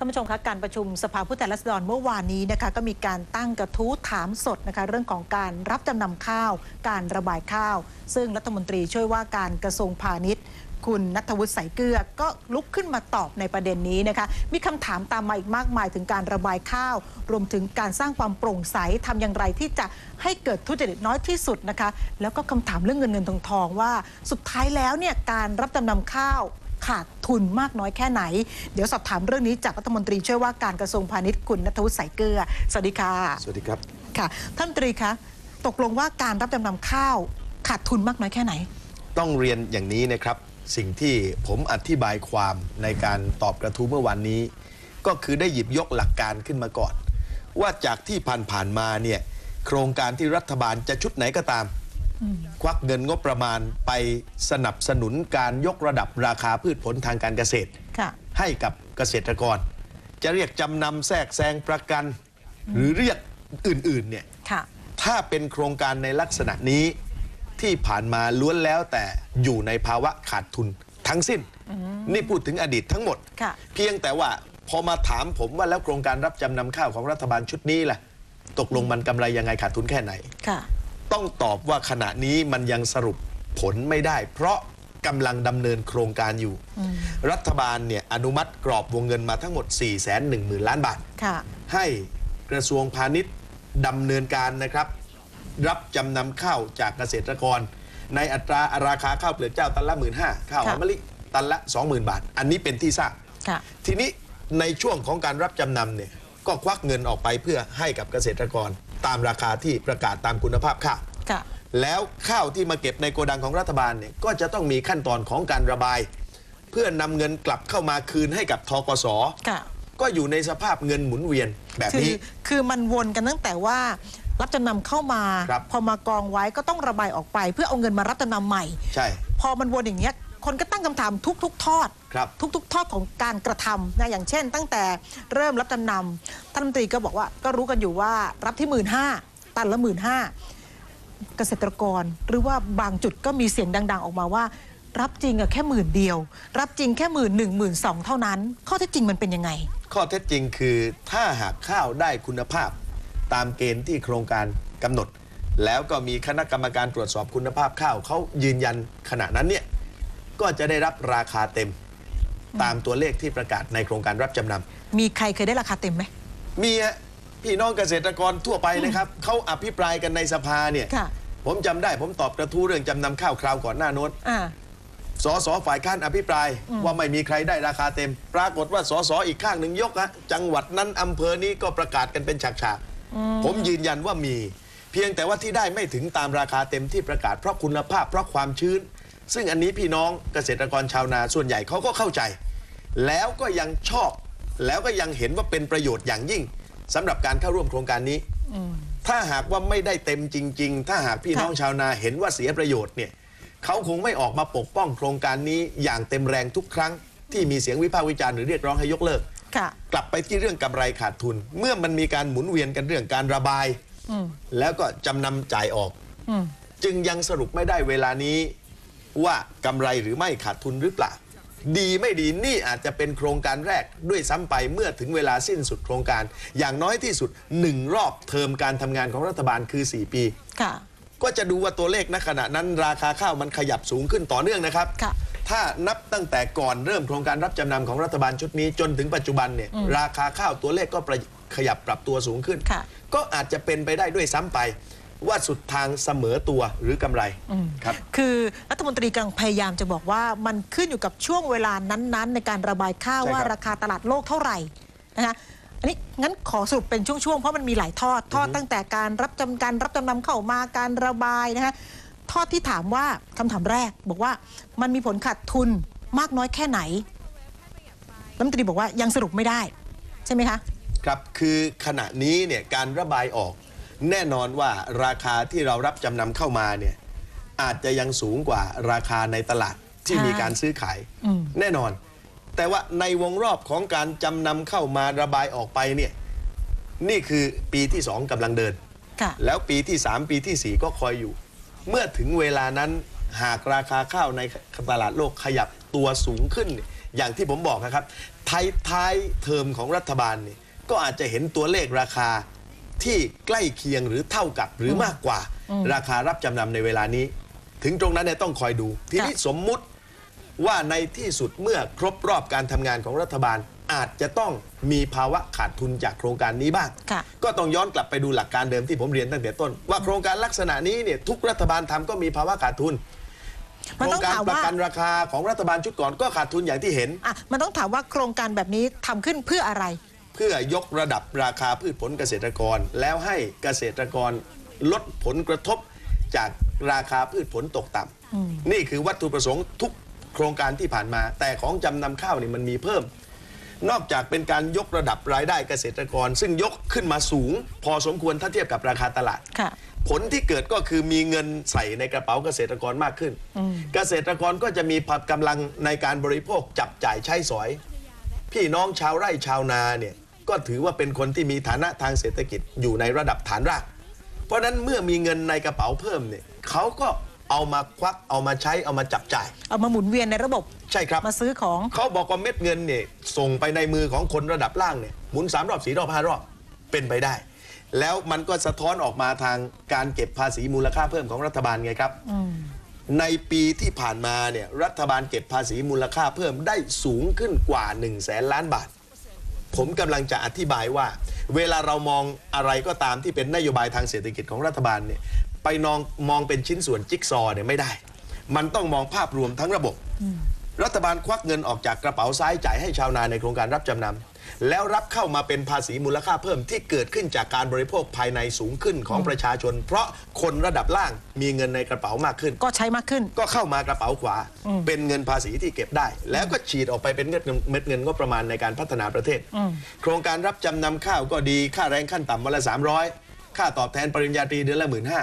ท่านผู้ชมคะการประชุมสภาผู้แทนราษฎรเมื่อวานนี้นะคะก็มีการตั้งกระทู้ถามสดนะคะเรื่องของการรับจำนำข้าว การระบายข้าว ซึ่งรัฐมนตรีช่วยว่าการกระทรวงพาณิชย์ คุณนัทวุฒิใสายเกลือก็ลุกขึ้นมาตอบในประเด็นนี้นะคะมีคำถามตามมาอีกมากมายถึงการระบายข้าว รวมถึงการสร้างความโปร่งใสทำอย่างไรที่จะให้เกิดทุจริตน้อยที่สุดนะคะแล้วก็คำถามเรื่องเงินเงินทองทองว่า สุดท้ายแล้วเนี่ยการรับจำนำข้าว ขาดทุนมากน้อยแค่ไหน เดี๋ยวสอบถามเรื่องนี้จากรัฐมนตรีช่วยว่าการกระทรวงพาณิชย์คุณนัทวุฒิใสายเกลือ สวัสดีค่ะ สวัสดีครับ ค่ะ ท่านรัฐมนตรีคะตกลงว่าการรับจำนำข้าวขาดทุนมากน้อยแค่ไหน ต้องเรียนอย่างนี้นะครับ สิ่งที่ผมอธิบายความในการตอบกระทู้เมื่อวันนี้ ก็คือได้หยิบยกหลักการขึ้นมาก่อน ว่าจากที่ผ่านๆมาเนี่ยโครงการที่รัฐบาลจะชุดไหนก็ตาม ควักเงินงบประมาณไปสนับสนุนการยกระดับราคาพืชผลทางการเกษตรค่ะให้กับเกษตรกร จะเรียกจำนำแทรกแซงประกัน หรือเรียกอื่นๆเนี่ยค่ะถ้าเป็นโครงการในลักษณะนี้ที่ผ่านมาล้วนแล้วแต่อยู่ในภาวะขาดทุนทั้งสิ้น นี่พูดถึงอดีตทั้งหมดค่ะเพียงแต่ว่าพอมาถามผมว่าแล้วโครงการรับจำนำข้าวของรัฐบาลชุดนี้ล่ะ ตกลงมันกำไรยังไงขาดทุนแค่ไหนค่ะ ต้องตอบว่าขณะนี้มันยังสรุปผลไม่ได้ เพราะกำลังดำเนินโครงการอยู่ รัฐบาลเนี่ยอนุมัติกรอบวงเงินมาทั้งหมด 4 1 0 0 0 0 ล้านบาทค่ะให้กระทรวงพาณิชย์ดำเนินการนะครับ รับจำนำข้าวจากเกษตรกร ในอัตราราคาข้าวเปลือกเจ้าตันละหมื่นห้าข้าวหอมมะลิตันละ 20,000 บาท อันนี้เป็นที่ทราบค่ะทีนี้ในช่วงของการรับจำนำเนี่ยก็ควักเงินออกไปเพื่อให้กับเกษตรกร ตามราคาที่ประกาศตามคุณภาพข้าวค่ะ แล้วข้าวที่มาเก็บในโกดังของรัฐบาลเนี่ยก็จะต้องมีขั้นตอนของการระบาย เพื่อนำเงินกลับเข้ามาคืนให้กับทกสค่ะก็อยู่ในสภาพเงินหมุนเวียนแบบคือนี้ คือมันวนกันตั้งแต่ว่ารับจำนำเข้ามาครับพอมากองไว้ก็ต้องระบายออกไป เพื่อเอาเงินมารับจำนำใหม่ ใช่ พอมันวนอย่างเงี้ยคนก็ตั้งคำถามทุกๆทอด ครับทุกๆทอดของการกระทำนะอย่างเช่น ตั้งแต่เริ่มรับจำนำท่านรัฐมนตรีก็บอกว่าก็รู้กันอยู่ว่ารับที่หมื่นห้าตันละหมื่นห้าเกษตรกร หรือว่าบางจุดก็มีเสียงดัง ๆ ออกมาว่า รับจริงอะแค่หมื่นเดียว รับจริงแค่หมื่นหนึ่งหมื่นสองเท่านั้น ข้อเท็จจริงมันเป็นยังไง ข้อเท็จจริงคือถ้าหากข้าวได้คุณภาพ ตามเกณฑ์ที่โครงการกำหนด แล้วก็มีคณะกรรมการตรวจสอบคุณภาพข้าวเขายืนยันขณะนั้นเนี่ยก็จะได้รับราคาเต็ม ตามตัวเลขที่ประกาศในโครงการรับจำนำมีใครเคยได้ราคาเต็มไหมมีฮะพี่น้องเกษตรกรทั่วไปนะครับเขาอภิปรายกันในสภาเนี่ยค่ะ ผมจำได้ผมตอบกระทู้เรื่องจำนำข้าวคราวก่อนหน้าโน้น อ่า สสฝ่ายค้านอภิปรายว่าไม่มีใครได้ราคาเต็ม ปรากฏว่าสสอีกข้างหนึ่งยกฮะจังหวัดนั้นอำเภอนี้ก็ประกาศกันเป็นฉากๆผมยืนยันว่ามี เพียงแต่ว่าที่ได้ไม่ถึงตามราคาเต็มที่ประกาศเพราะคุณภาพเพราะความชื้น ซึ่งอันนี้พี่น้องเกษตรกรชาวนาส่วนใหญ่เขาก็เข้าใจ แล้วก็ยังชอบ แล้วก็ยังเห็นว่าเป็นประโยชน์อย่างยิ่งสำหรับการเข้าร่วมโครงการนี้ถ้าหากว่าไม่ได้เต็มจริง ๆ ถ้าหากพี่น้องชาวนาเห็นว่าเสียประโยชน์เนี่ยเขาคงไม่ออกมาปกป้องโครงการนี้อย่างเต็มแรงทุกครั้ง ที่มีเสียงวิพากษ์วิจารณ์หรือเรียกร้องให้ยกเลิกค่ะกลับไปที่เรื่องกำไรขาดทุน เมื่อมันมีการหมุนเวียนกันเรื่องการระบายแล้วก็จำนำจ่ายออกอืมจึงยังสรุปไม่ได้เวลานี้ ว่ากำไรหรือไม่ขาดทุนหรือเปล่า ดีไม่ดีนี่อาจจะเป็นโครงการแรกด้วยซ้ำไปเมื่อถึงเวลาสิ้นสุดโครงการ อย่างน้อยที่สุดหนึ่งรอบเทอมการทำงานของรัฐบาลคือ 4 ปีค่ะก็จะดูว่าตัวเลขณขณะนั้นราคาข้าวมันขยับสูงขึ้นต่อเนื่องนะครับค่ะถ้านับตั้งแต่ก่อนเริ่มโครงการรับจำนำของรัฐบาลชุดนี้จนถึงปัจจุบันเนี่ยราคาข้าวตัวเลขก็ประขยับปรับตัวสูงขึ้นค่ะก็อาจจะเป็นไปได้ด้วยซ้ำไป ว่าสุดทางเสมอตัวหรือกำไรครับ คือรัฐมนตรีกำลังพยายามจะบอกว่ามันขึ้นอยู่กับช่วงเวลานั้นๆ ในการระบายข้าวใช่ครับ ว่าราคาตลาดโลกเท่าไหร่นะคะอันนี้งั้นขอสรุปเป็นช่วงๆ เพราะมันมีหลายทอดทอดตั้งแต่การรับจำการรับจำนำเข้ามาการระบายนะคะทอดที่ถามว่าคำถามแรก บอกว่ามันมีผลขาดทุนมากน้อยแค่ไหนรัฐมนตรีบอกว่ายังสรุปไม่ได้ ใช่ไหมคะ ครับคือขณะนี้เนี่ยการระบายออก แน่นอนว่าราคาที่เรารับจำนำเข้ามาเนี่ยอาจจะยังสูงกว่าราคาในตลาดที่ใช่มีการซื้อขายอืมแน่นอน แต่ว่าในวงรอบของการจำนำเข้ามาระบายออกไปเนี่ยนี่คือปีที่สองกำลังเดินค่ะแล้วปีที่3ปีทีสี่4ก็คอยอยู่ เมื่อถึงเวลานั้นหากราคาข้าวในตลาดโลกขยับตัวสูงขึ้นเนี่ยอย่างที่ผมบอกนะครับท้ายท้ายเทอมของรัฐบาลเนี่ยก็อาจจะเห็นตัวเลขราคา ที่ใกล้เคียงหรือเท่ากับหรือมากกว่า ราคารับจำนำในเวลานี้ ถึงตรงนั้นเนี่ยต้องคอยดู ทีนี้สมมุติว่าในที่สุดเมื่อครบรอบการทำงานของรัฐบาลอาจจะต้องมีภาวะขาดทุนจากโครงการนี้บ้างค่ะก็ต้องย้อนกลับไปดูหลักการเดิมที่ผมเรียนตั้งแต่ต้น ว่าโครงการลักษณะนี้เนี่ยทุกรัฐบาลทำก็มีภาวะขาดทุนโคมันรต้องงการถามประว่ากันราคาของรัฐบาลชุดก่อนก็ขาดทุนอย่างที่เห็นอะมันต้องถามว่าโครงการแบบนี้ทำขึ้นเพื่ออะไรเพื่อยกระดับราคาพืชผลเกษตรกร แล้วให้เกษตรกรลดผลกระทบจากราคาพืชผลตกต่ำนี่คือวัตถุประสงค์ทุกโครงการที่ผ่านมา แต่ของจำนำข้าวนี่มันมีเพิ่ม นอกจากเป็นการยกระดับรายได้เกษตรกร ซึ่งยกขึ้นมาสูง พอสมควรถ้าเทียบกับราคาตลาดค่ะผลที่เกิดก็คือมีเงินใส่ในกระเป๋าเกษตรกรมากขึ้น เกษตรกรก็จะมีกำลังในการบริโภคจับจ่ายใช้สอย พี่น้องชาวไร่ชาวนาเนี่ย ก็ถือว่าเป็นคนที่มีฐานะทางเศรษฐกิจอยู่ในระดับฐานราก เพราะฉะนั้นเมื่อมีเงินในกระเป๋าเพิ่มเนี่ยเขาก็เอามาควักเอามาใช้เอามาจับจ่าย เอามาหมุนเวียนในระบบ ใช่ครับ มาซื้อของเขาบอกว่าเม็ดเงินเนี่ยส่งไปในมือของคนระดับล่างเนี่ยหมุนสามรอบสี่รอบห้ารอบเป็นไปได้ แล้วมันก็สะท้อนออกมาทางการเก็บภาษีมูลค่าเพิ่มของรัฐบาลไงครับในปีที่ผ่านมาเนี่ยรัฐบาลเก็บภาษีมูลค่าเพิ่มได้สูงขึ้นกว่า1นึ่งแสนล้านบาท ผมกำลังจะอธิบายว่า เวลาเรามองอะไรก็ตามที่เป็นนโยบายทางเศรษฐกิจของรัฐบาลเนี่ยไปนองมองเป็นชิ้นส่วนจิ๊กซอเนี่ยไม่ได้ มันต้องมองภาพรวมทั้งระบบ รัฐบาลควักเงินออกจากกระเป๋าซ้ายจ่ายให้ชาวนาในโครงการรับจำนำ แล้วรับเข้ามาเป็นภาษีมูลค่าเพิ่มที่เกิดขึ้นจากการบริโภคภายในสูงขึ้นของประชาชน เพราะคนระดับล่างมีเงินในกระเป๋ามากขึ้น ก็ใช้มากขึ้น ก็เข้ามากระเป๋าขวา เป็นเงินภาษีที่เก็บได้ แล้วก็ฉีดออกไปเป็นเงินเม็ดเงินงบประมาณในการพัฒนาประเทศ โครงการรับจำนำข้าวก็ดีค่าแรงขั้นต่ำวันละ300 ค่าตอบแทนปริญญาตรีเดือนละหมื่นห้า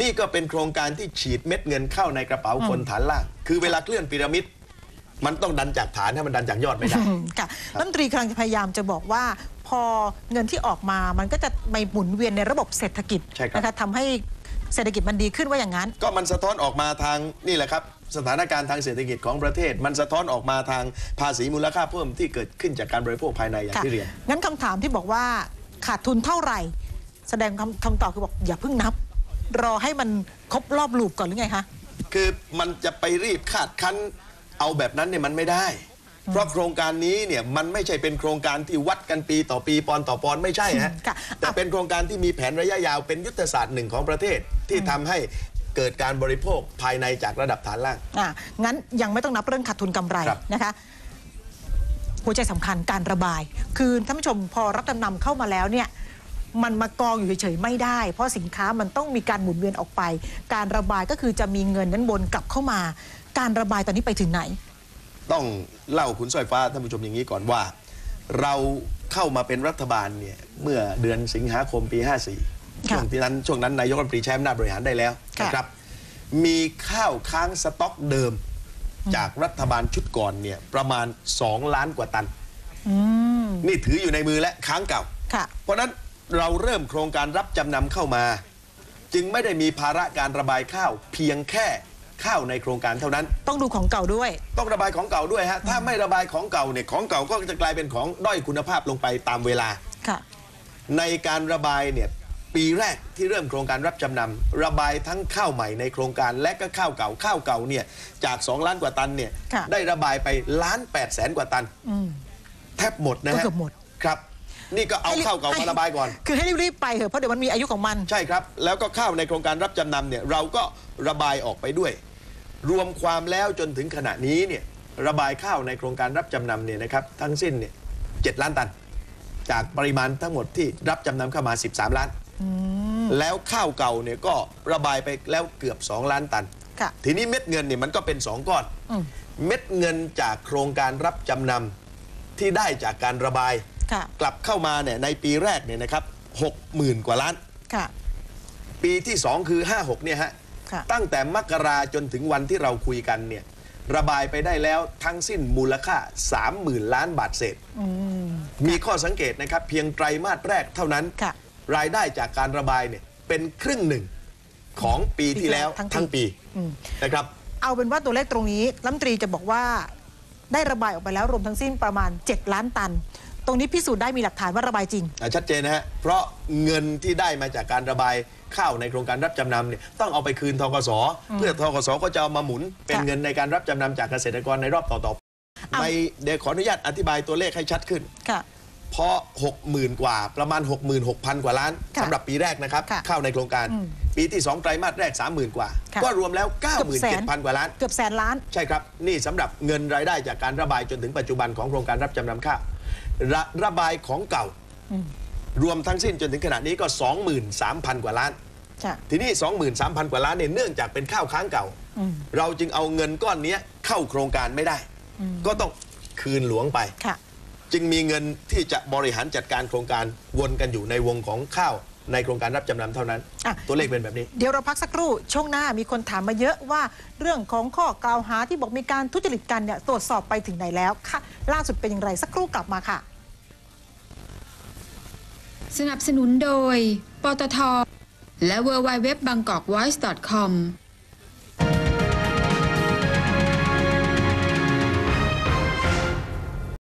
นี่ก็เป็นโครงการที่ฉีดเม็ดเงินเข้าในกระเป๋าคนฐานล่าง คือเวลาเคลื่อนพีระมิด มันต้องดันจากฐานให้มันดันจากยอดไม่ได้อืมค่ะรัฐมนตรีกำลังจะพยายามจะบอกว่า พอเงินที่ออกมามันก็จะไปหมุนเวียนในระบบเศรษฐกิจใช่ครับ นะคะทำให้เศรษฐกิจมันดีขึ้นว่าอย่างนั้น ก็มันสะท้อนออกมาทางนี่แหละครับ สถานการณ์ทางเศรษฐกิจของประเทศ มันสะท้อนออกมาทางภาษีมูลค่าเพิ่มที่เกิดขึ้นจากการบริโภคภายในอย่างค่ะที่เรียน งั้นคำถามที่บอกว่าขาดทุนเท่าไหร่ แสดงคำคำตอบคือบอกอย่าเพิ่งนับ รอให้มันครบรอบลูปก่อนหรือไงคะ คือมันจะไปรีบคาดคั้น เอาแบบนั้นเนี่ยมันไม่ได้ เพราะโครงการนี้เนี่ยมันไม่ใช่เป็นโครงการที่วัดกันปีต่อปีปอนต่อปอนไม่ใช่ฮะค่ะแต่เป็นโครงการที่มีแผนระยะยาวเป็นยุทธศาสตร์หนึ่งของประเทศที่ทำให้เกิดการบริโภคภายในจากระดับฐานล่าง อะงั้นยังไม่ต้องนับเรื่องขาดทุนกำไรครับ นะคะ หัวใจสำคัญการระบาย คือท่านผู้ชมพอรับจำนำเข้ามาแล้วเนี่ย มันมากองอยู่เฉยๆไม่ได้ เพราะสินค้ามันต้องมีการหมุนเวียนออกไป การระบายก็คือจะมีเงินนั้นวนกลับเข้ามา การระบายตอนนี้ไปถึงไหน ต้องเล่าคุณสร้อยฟ้าท่านผู้ชมอย่างนี้ก่อนว่า เราเข้ามาเป็นรัฐบาลเนี่ยเมื่อเดือนสิงหาคมปี 54 ค่ะช่วงที่นั้นช่วงนั้นนายกรัฐมนตรีใช้อำนาจบริหารได้แล้วค่ะ นะครับมีข้าวค้างสต็อกเดิมจากรัฐบาลชุดก่อนเนี่ยประมาณ 2 ล้านกว่าตัน อืม นี่ถืออยู่ในมือและค้างเก่า ค่ะ เพราะฉะนั้น เราเริ่มโครงการรับจำนำเข้ามา จึงไม่ได้มีภาระการระบายข้าวเพียงแค่ข้าวในโครงการเท่านั้น ต้องดูของเก่าด้วย ต้องระบายของเก่าด้วยฮะถ้าไม่ระบายของเก่าเนี่ยของเก่าก็จะกลายเป็นของด้อยคุณภาพลงไปตามเวลา ค่ะ ในการระบายเนี่ยปีแรกที่เริ่มโครงการรับจำนำระบายทั้งข้าวใหม่ในโครงการและก็ข้าวเก่าข้าวเก่าเนี่ยจาก 2 ล้านกว่าตันเนี่ยค่ะ ได้ระบายไปล้าน8แสนกว่าตัน อืมแทบหมดนะฮะก็เกือบหมด ครับ นี่ก็เอาให้รีบข้าวเก่าให้มาระบายก่อน คือให้รีบๆไปเถอะเพราะเดี๋ยวมันมีอายุของมัน ใช่ครับ แล้วก็ข้าวในโครงการรับจำนำเนี่ยเราก็ระบายออกไปด้วย รวมความแล้วจนถึงขณะนี้เนี่ยระบายข้าวในโครงการรับจำนำเนี่ยนะครับทั้งสิ้นเนี่ยเล้านตัน จากปริมาณทั้งหมดที่รับจำนำเข้ามา 13 ล้าน แล้วข้าวเก่าเนี่ยก็ระบายไปแล้วเกือบ 2 ล้านตัน ค่ะทีนี้เม็ดเงินเนี่ยมันก็เป็น 2 ก้อน อืม เม็ดเงินจากโครงการรับจำนำที่ได้จากการระบายค่ะ กลับเข้ามาเนี่ยในปีแรกเนี่ยนะครับ60,000กว่าล้านค่ะปีที่2คือ56เนี่ยฮะค่ะตั้งแต่มกราจนถึงวันที่เราคุยกันเนี่ยระบายไปได้แล้วทั้งสิ้นมูลค่า 30,000 ล้านบาทเศษอืมมีข้อสังเกตนะครับ เพียงไตรมาสแรกเท่านั้นค่ะรายได้จากการระบายเนี่ยเป็นครึ่งหนึ่งของปีที่แล้วทั้งปีทั้งปีอืมนะครับ เอาเป็นว่าตัวเลขตรงนี้รัฐมนตรีจะบอกว่าได้ระบายออกไปแล้วรวมทั้งสิ้นประมาณ 7 ล้านตัน ตรงนี้พิสูจน์ได้มีหลักฐานว่าระบายจริง อะชัดเจนนะฮะ เพราะเงินที่ได้มาจากการระบายข้าวในโครงการรับจำนำเนี่ยต้องเอาไปคืนทกสเพื่อทกสก็จะเอามาหมุน เป็นค่ะเงินในการรับจำนำจากเกษตรกรในรอบต่อๆไปเอาในเดี๋ยวขออนุญาตอธิบายตัวเลขให้ชัดขึ้น ค่ะ เพราะ 60,000 กว่าประมาณ 66,000 กว่าล้านค่ะสำหรับปีแรกนะครับ ค่ะเข้าในโครงการ อืมปีที่ 2 ไตรมาสแรก 30,000 กว่า ค่ะ ก็รวมแล้วเกือบแสน97,000 กว่าล้าน เกือบแสนล้าน ใช่ครับ นี่สำหรับเงินรายได้จากการระบายจนถึงปัจจุบันของโครงการรับจำนำข้าว ระระบายของเก่าอืมรวมทั้งสิ้นจนถึงขณะนี้ก็ 23,000 กว่าล้านค่ะทีนี้ 23,000 กว่าล้านเนี่ยเนื่องจากเป็นข้าวค้างเก่าอืมเราจึงเอาเงินก้อนเนี้ยเข้าโครงการไม่ได้อืมก็ต้องคืนหลวงไปค่ะจึงมีเงินที่จะบริหารจัดการโครงการวนกันอยู่ในวงของข้าว ในโครงการรับจำนำเท่านั้น อะ ตัวเลขเป็นแบบนี้ เดี๋ยวเราพักสักครู่ ช่วงหน้ามีคนถามมาเยอะว่า เรื่องของข้อกล่าวหาที่บอกมีการทุจริตกันเนี่ยตรวจสอบไปถึงไหนแล้วค่ะ ล่าสุดเป็นอย่างไรสักครู่กลับมาค่ะ สนับสนุนโดย ปตท และ w w w b a n g k o k v o i c e c o m